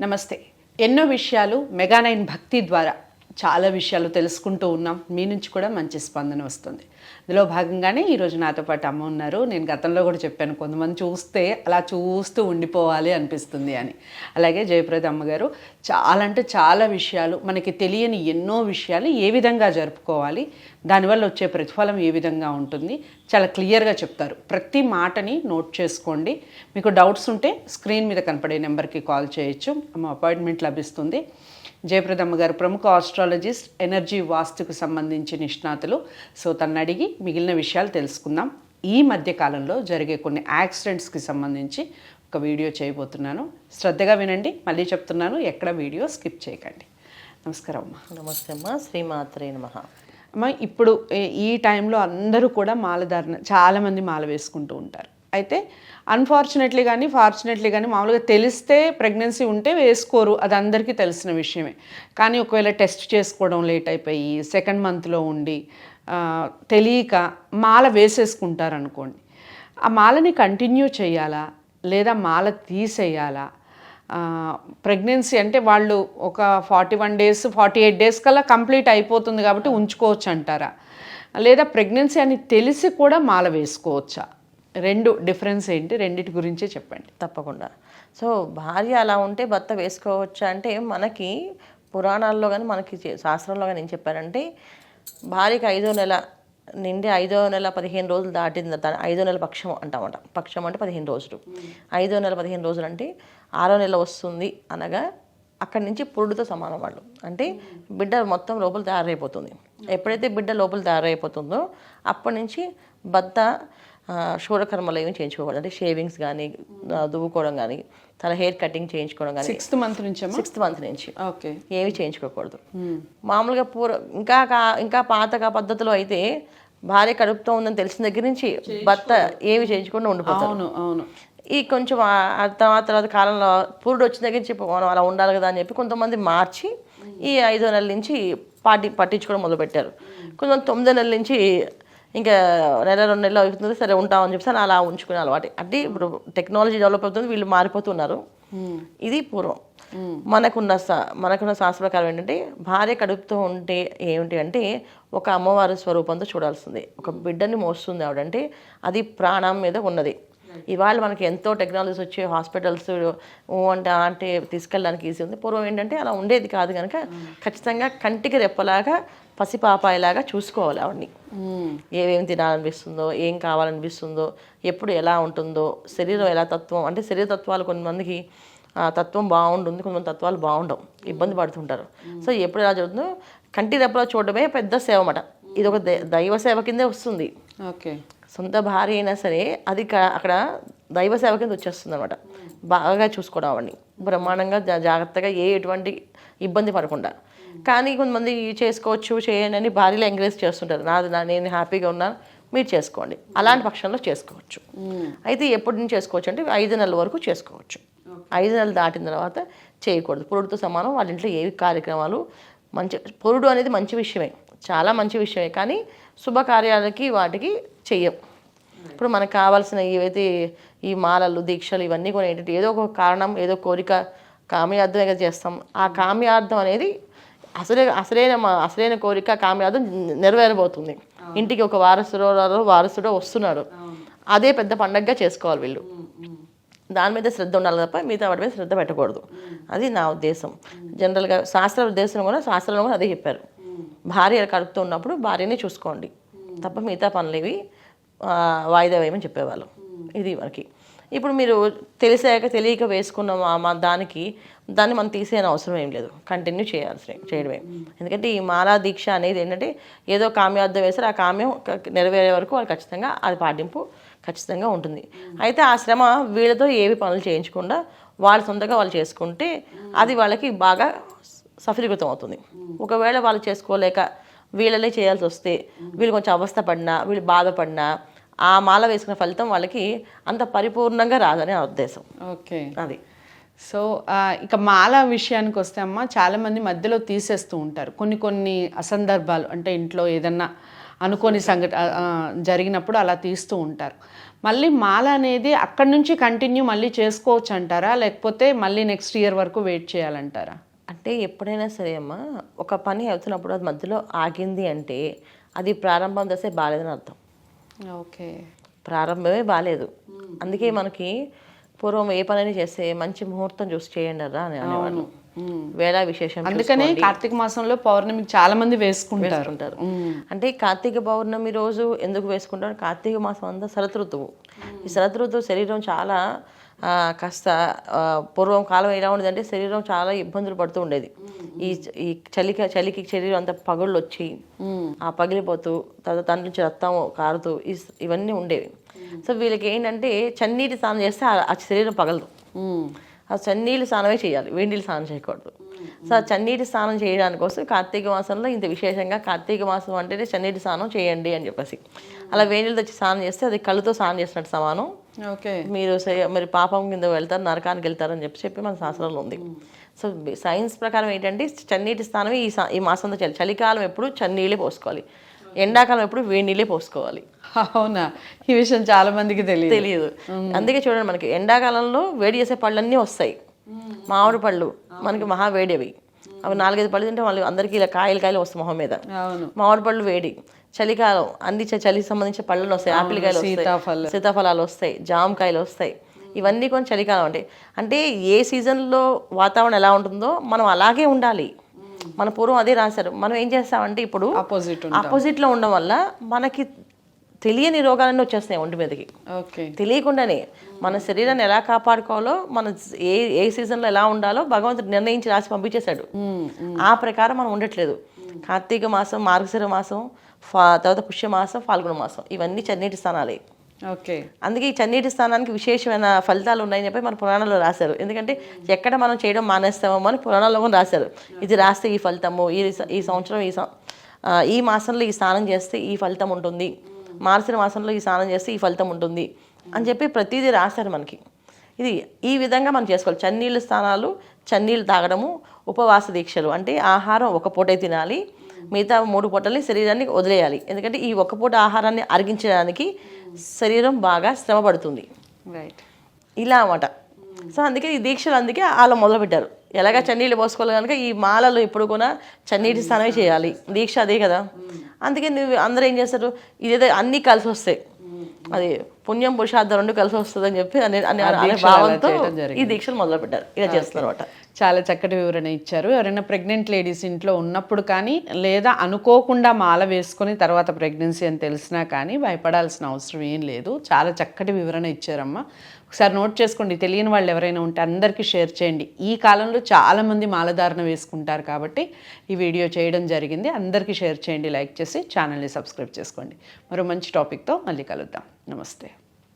నమస్తే. ఎన్నో విషయాలు మెగానైన్ భక్తి ద్వారా చాలా విషయాలు తెలుసుకుంటూ ఉన్నాం. మీ నుంచి కూడా మంచి స్పందన వస్తుంది. ఇందులో భాగంగానే ఈరోజు నాతో పాటు అమ్మ ఉన్నారు. నేను గతంలో కూడా చెప్పాను కొంతమంది చూస్తే అలా చూస్తూ ఉండిపోవాలి అనిపిస్తుంది అని. అలాగే జయప్రద అమ్మగారు చాలా అంటే చాలా విషయాలు మనకి తెలియని ఎన్నో విషయాలు ఏ విధంగా జరుపుకోవాలి దానివల్ల వచ్చే ప్రతిఫలం ఏ విధంగా ఉంటుంది? చాలా క్లియర్గా చెప్తారు. ప్రతి మాటని నోట్ చేసుకోండి. మీకు డౌట్స్ ఉంటే స్క్రీన్ మీద కనపడే నెంబర్కి కాల్ చేయొచ్చు. మా అపాయింట్మెంట్ లభిస్తుంది. జయప్రదమ్మ గారు ప్రముఖ ఆస్ట్రాలజిస్ట్ ఎనర్జీ వాస్తుకు సంబంధించి నిష్ణాతులు. సో తను అడిగి మిగిలిన విషయాలు తెలుసుకుందాం. ఈ మధ్య కాలంలో జరిగే కొన్ని యాక్సిడెంట్స్కి సంబంధించి ఒక వీడియో చేయబోతున్నాను. శ్రద్ధగా వినండి. మళ్ళీ చెప్తున్నాను. ఎక్కడ వీడియో స్కిప్ చేయకండి. నమస్కారం అమ్మా. నమస్తే అమ్మ. శ్రీమాత్రే నమ. ఇప్పుడు ఈ టైంలో అందరూ కూడా మాలధారణ చాలామంది మాల వేసుకుంటూ ఉంటారు. అయితే అన్ఫార్చునేట్లీ కానీ ఫార్చునేట్లీ కానీ మామూలుగా తెలిస్తే ప్రెగ్నెన్సీ ఉంటే వేసుకోరు. అది అందరికీ తెలిసిన విషయమే. కానీ ఒకవేళ టెస్ట్ చేసుకోవడం లేట్ అయిపోయి సెకండ్ మంత్లో ఉండి తెలియక మాల వేసేసుకుంటారు అనుకోండి ఆ మాలని కంటిన్యూ చేయాలా? లేదా మాల తీసేయాలా? ప్రెగ్నెన్సీ అంటే వాళ్ళు ఒక forty one days forty eight days కల్లా కంప్లీట్ అయిపోతుంది కాబట్టి ఉంచుకోవచ్చు అంటారా? లేదా ప్రెగ్నెన్సీ అని తెలిసి కూడా మాల వేసుకోవచ్చా? రెండు డిఫరెన్స్ ఏంటి? రెండిటి గురించే చెప్పండి. తప్పకుండా. సో భార్య అలా ఉంటే భర్త వేసుకోవచ్చా అంటే మనకి పురాణాల్లో కానీ మనకి శాస్త్రంలో కానీ ఏం చెప్పారంటే భార్యకి ఐదో నెల నిండి ఐదో నెల పదిహేను రోజులు దాటింది దాని ఐదో నెల పక్షం అంటామట. పక్షం అంటే పదిహేను రోజులు. ఐదో నెల పదిహేను రోజులు అంటే ఆరో నెల వస్తుంది అనగా అక్కడి నుంచి పురుడుతో సమానం వాళ్ళు. అంటే బిడ్డ మొత్తం లోపల తయారైపోతుంది. ఎప్పుడైతే బిడ్డ లోపల తయారైపోతుందో అప్పటి నుంచి భర్త శూరకర్మలు ఏమి చేయించుకోకూడదు. అంటే షేవింగ్స్ కానీ దువ్వుకోవడం కానీ తన హెయిర్ కటింగ్ చేయించుకోవడం కానీ సిక్స్త్ మంత్ నుంచేమో? సిక్స్త్ మంత్ నుంచి ఓకే. ఏమి చేయించుకోకూడదు. మామూలుగా పూర్వ ఇంకా ఇంకా పాతగా పద్ధతిలో అయితే భార్య కడుపుతో ఉందని తెలిసిన దగ్గర నుంచి భర్త ఏమి చేయించకుండా ఉండిపోతారు. అవును అవును. ఈ కొంచెం ఆ- తర్వాత తర్వాత కాలంలో పూరుడు వచ్చిన దగ్గర నుంచి మనం అలా ఉండాలి కదా అని చెప్పి కొంతమంది మార్చి ఈ ఐదో నెలల నుంచి పాటి పట్టించుకోవడం మొదలుపెట్టారు. కొంతమంది తొమ్మిదో నెలల నుంచి ఇంకా నెల రెండు నెలలు అవుతుంది సరే ఉంటామని చెప్పి అని అలా ఉంచుకునే అలవాటు. అంటే ఇప్పుడు టెక్నాలజీ డెవలప్ అవుతుంది వీళ్ళు మారిపోతున్నారు. ఇది పూర్వం. మనకున్న మనకున్న శాస్త్ర ప్రకారం ఏంటంటే భార్య కడుపుతో ఉంటే ఏమిటి అంటే ఒక అమ్మవారి స్వరూపంతో చూడాల్సిందే. ఒక బిడ్డని మోస్తుంది ఆవిడంటే అది ప్రాణం మీద ఉన్నది. ఇవాళ మనకి ఎంతో టెక్నాలజీస్ వచ్చి హాస్పిటల్స్ అంటే అంటే తీసుకెళ్ళడానికి ఈజీ ఉంది. పూర్వం ఏంటంటే అలా ఉండేది కాదు కనుక ఖచ్చితంగా కంటికి రెప్పలాగా పసిపాపాయిలాగా చూసుకోవాలి ఆవిడ్ని. ఏమేమి తినాలనిపిస్తుందో ఏం కావాలనిపిస్తుందో ఎప్పుడు ఎలా ఉంటుందో శరీరం ఎలా తత్వం అంటే శరీర తత్వాలు కొంతమందికి ఆ, తత్వం బాగుంటుంది కొంతమంది తత్వాలు బాగుండవు. ఇబ్బంది పడుతుంటారు. సో ఎప్పుడు ఎలా జరుగుతుందో కంటి రెప్పలో చూడడమే పెద్ద సేవ అన్నమాట. ఇది ఒక దైవ సేవ కిందే వస్తుంది. ఓకే. సొంత భార్య అయినా సరే అది అక్కడ దైవ సేవ కింద వచ్చేస్తుంది అనమాట బాగా చూసుకోవడం అవన్నీ. బ్రహ్మాండంగా జాగ్రత్తగా ఏ ఎటువంటి ఇబ్బంది పడకుండా. కానీ కొంతమంది చేసుకోవచ్చు చేయండి అని భార్యలు ఎంకరేజ్ చేస్తుంటారు. నాది నా నేను హ్యాపీగా ఉన్నాను మీరు చేసుకోండి. అలాంటి పక్షంలో చేసుకోవచ్చు. అయితే ఎప్పటి నుంచి చేసుకోవచ్చు అంటే ఐదు నెలల వరకు చేసుకోవచ్చు. ఐదు నెలలు దాటిన తర్వాత చేయకూడదు. పురుడుతో సమానం వాళ్ళ ఇంట్లో ఏవి కార్యక్రమాలు మంచి పురుడు అనేది మంచి విషయమే. చాలా మంచి విషయమే. కానీ శుభకార్యాలకి వాటికి చెయ్యం. ఇప్పుడు మనకు కావాల్సిన ఏవైతే ఈ మాలలు దీక్షలు ఇవన్నీ కూడా ఏంటంటే ఏదో ఒక కారణం ఏదో కోరిక కామ్యార్థమే కదా చేస్తాం. ఆ కామ్యార్థం అనేది అసలే అసలైన మా- అసలైన కోరిక కామ్యార్థం నెరవేరబోతుంది. ఇంటికి ఒక వారసుడో వారసుడో వస్తున్నాడు. అదే పెద్ద పండగగా చేసుకోవాలి వీళ్ళు. దాని మీద శ్రద్ధ ఉండాలి తప్ప మిగతా వాటి మీద శ్రద్ధ పెట్టకూడదు. అది నా ఉద్దేశం. జనరల్గా శాస్త్ర ఉద్దేశం కూడా శాస్త్రంలో కూడా అదే చెప్పారు. భార్య కడుపుతూ ఉన్నప్పుడు భార్యని చూసుకోండి. తప్ప మిగతా పనులు ఇవి వాయిదా వేయమని చెప్పేవాళ్ళం. ఇది మనకి ఇప్పుడు మీరు తెలిసాక తెలియక వేసుకున్న మా- దానికి దాన్ని మనం తీసేయని అవసరం ఏం లేదు. కంటిన్యూ చేయాల్సి చేయడమే. ఎందుకంటే ఈ మాలా దీక్ష అనేది ఏంటంటే ఏదో కామ్యార్థం వేస్తారు ఆ కామ్యం నెరవేరే వరకు వాళ్ళు ఖచ్చితంగా అది పాటింపు ఖచ్చితంగా ఉంటుంది. అయితే ఆ శ్రమ వీళ్ళతో ఏవి పనులు చేయించకుండా వాళ్ళ సొంతగా వాళ్ళు చేసుకుంటే అది వాళ్ళకి బాగా సఫలీకృతం అవుతుంది ఒకవేళ వాళ్ళు చేసుకోలేక వీళ్ళనే చేయాల్సి వస్తే వీళ్ళు కొంచెం అవస్థ పడినా వీళ్ళు బాధపడినా ఆ మాల వేసుకున్న ఫలితం వాళ్ళకి అంత పరిపూర్ణంగా రాదని నా ఉద్దేశం. ఓకే. అది. సో ఇక మాల విషయానికి వస్తే అమ్మ చాలామంది మధ్యలో తీసేస్తూ ఉంటారు. కొన్ని కొన్ని అసందర్భాలు అంటే ఇంట్లో ఏదన్నా అనుకోని సంఘట జరిగినప్పుడు అలా తీస్తూ ఉంటారు. మళ్ళీ మాల అనేది అక్కడి నుంచి కంటిన్యూ మళ్ళీ చేసుకోవచ్చు అంటారా లేకపోతే మళ్ళీ నెక్స్ట్ ఇయర్ వరకు వెయిట్ చేయాలంటారా? అంటే ఎప్పుడైనా సరే అమ్మా ఒక పని అవుతున్నప్పుడు అది మధ్యలో ఆగింది అంటే అది ప్రారంభం దశే బాగాలేదని అర్థం. ఓకే. ప్రారంభమే బాగాలేదు అందుకే మనకి పూర్వం ఏ పనైనా చేస్తే మంచి ముహూర్తం చూసి చేయండి రా అని అనేవాళ్ళు. వేళ విశేషం అందుకనే కార్తీక మాసంలో పౌర్ణమికి చాలా మంది వేసుకుంటారు. అంటే కార్తీక పౌర్ణమి రోజు ఎందుకు వేసుకుంటారు? కార్తీక మాసం అంతా శరత్ ఋతువు ఈ శరత్ ఋతువు శరీరం చాలా కాస్త పూర్వం కాలం ఎలా ఉండేదంటే శరీరం చాలా ఇబ్బందులు పడుతూ ఉండేది. ఈ ఈ చలికి చలికి శరీరం అంతా పగుళ్ళు వచ్చి ఆ పగిలిపోతూ తర్వాత దాని నుంచి రక్తం కారుతూ ఇస్- ఇవన్నీ ఉండేవి. సో వీళ్ళకి ఏంటంటే చన్నీటి స్నానం చేస్తే ఆ- శరీరం పగలదు. ఆ చన్నీళ్ళు స్నానమే చేయాలి. వేడి నీళ్ళు స్నానం చేయకూడదు. సో చన్నీటి స్నానం చేయడానికి కోసం కార్తీక మాసంలో ఇంత విశేషంగా కార్తీక మాసం అంటేనే చన్నీటి స్నానం చేయండి అని చెప్పేసి. అలా నీళ్ళు తెచ్చి స్నానం చేస్తే అది కళ్ళుతో స్నానం చేసినట్టు సమానం. ఓకే. మీరు మరి పాపం కింద వెళ్తారు నరకానికి వెళ్తారని చెప్పి చెప్పి మన శాస్త్రంలో ఉంది. సో సైన్స్ ప్రకారం ఏంటంటే చన్నీటి స్నానమే ఈ ఈ మాసంలో చేయాలి. చలికాలం ఎప్పుడు చన్నీళ్ళే పోసుకోవాలి. ఎండాకాలం ఎప్పుడు వేడి నీళ్ళే పోసుకోవాలి. అవునా? ఈ విషయం చాలా మందికి తెలియదు. తెలియదు. అందుకే చూడండి మనకి ఎండాకాలంలో వేడి చేసే పళ్ళన్నీ వస్తాయి. మామిడి పళ్ళు. మనకి మహా వేడి అవి అవి నాలుగైదు పళ్ళు తింటే వాళ్ళు అందరికీ ఇలా కాయలు కాయలు వస్తాయి మొహం మీద. మామిడి పళ్ళు వేడి. చలికాలం అన్ని చలికి సంబంధించిన పళ్ళు వస్తాయి ఆపిల్ కాయలు వస్తాయి సీతాఫలం. సీతాఫలాలు వస్తాయి జామకాయలు వస్తాయి. ఇవన్నీ కొంచెం చలికాలం అంటే అంటే ఏ సీజన్లో వాతావరణం ఎలా ఉంటుందో మనం అలాగే ఉండాలి. మన పూర్వం అదే రాశారు. మనం ఏం చేస్తామంటే ఇప్పుడు ఆపోజిట్ ఆపోజిట్లో ఉండడం వల్ల మనకి తెలియని రోగాలన్నీ వచ్చేస్తాయి ఒంటి మీదకి. ఓకే. తెలియకుండానే మన శరీరాన్ని ఎలా కాపాడుకోవాలో మన ఏ ఏ సీజన్లో ఎలా ఉండాలో భగవంతుడు నిర్ణయించి రాసి పంపించేశాడు. ఆ ప్రకారం మనం ఉండట్లేదు. కార్తీక మాసం మార్గశిర మాసం ఫా తర్వాత పుష్య మాసం ఫాల్గుణ మాసం ఇవన్నీ చన్నీటి స్థానాలే ఓకే. అందుకే ఈ చన్నీటి స్థానానికి విశేషమైన ఫలితాలు ఉన్నాయని చెప్పి మన పురాణంలో రాశారు. ఎందుకంటే ఎక్కడ మనం చేయడం మానేస్తామో అని పురాణంలో కూడా రాశారు. ఇది రాస్తే ఈ ఫలితము ఈ ఈ సంవత్సరం ఈ ఈ మాసంలో ఈ స్నానం చేస్తే ఈ ఫలితం ఉంటుంది. మార్చిన మాసంలో ఈ స్నానం చేస్తే ఈ ఫలితం ఉంటుంది అని చెప్పి ప్రతిదీ రాశారు మనకి. ఇది ఈ విధంగా మనం చేసుకోవాలి. చన్నీళ్ళ స్నానాలు చన్నీళ్ళు తాగడము ఉపవాస దీక్షలు. అంటే ఆహారం ఒక పూటే తినాలి మిగతా మూడు పూటల్ని శరీరాన్ని వదిలేయాలి. ఎందుకంటే ఈ ఒక్క పూట ఆహారాన్ని అరిగించడానికి శరీరం బాగా శ్రమ పడుతుంది రైట్ ఇలా అన్నమాట. సో అందుకే ఈ దీక్షలు అందుకే వాళ్ళు మొదలుపెట్టారు. ఎలాగ చన్నీళ్ళు పోసుకోవాలి కనుక ఈ మాలలు ఎప్పుడు కూడా చన్నీటి స్నానమే చేయాలి. దీక్ష అదే కదా. అందుకే నువ్వు అందరూ ఏం చేస్తారు? ఇదేదో అన్నీ కలిసి వస్తాయి. అది పుణ్యం పురుషార్థం రెండు కలిసి వస్తుంది అని చెప్పి అనే అనే భావంతో. ఈ దీక్షలు మొదలు పెట్టారు ఇలా చేస్తున్నారు అనమాట చాలా చక్కటి వివరణ ఇచ్చారు. ఎవరైనా ప్రెగ్నెంట్ లేడీస్ ఇంట్లో ఉన్నప్పుడు కానీ లేదా అనుకోకుండా మాల వేసుకొని తర్వాత ప్రెగ్నెన్సీ అని తెలిసినా కానీ భయపడాల్సిన అవసరం ఏం లేదు. చాలా చక్కటి వివరణ ఇచ్చారమ్మా. ఒకసారి నోట్ చేసుకోండి. తెలియని వాళ్ళు ఎవరైనా ఉంటే అందరికీ షేర్ చేయండి. ఈ కాలంలో చాలామంది మాలధారణ వేసుకుంటారు కాబట్టి ఈ వీడియో చేయడం జరిగింది. అందరికీ షేర్ చేయండి లైక్ చేసి ఛానల్ని సబ్స్క్రైబ్ చేసుకోండి. మరో మంచి టాపిక్తో మళ్ళీ కలుద్దాం. నమస్తే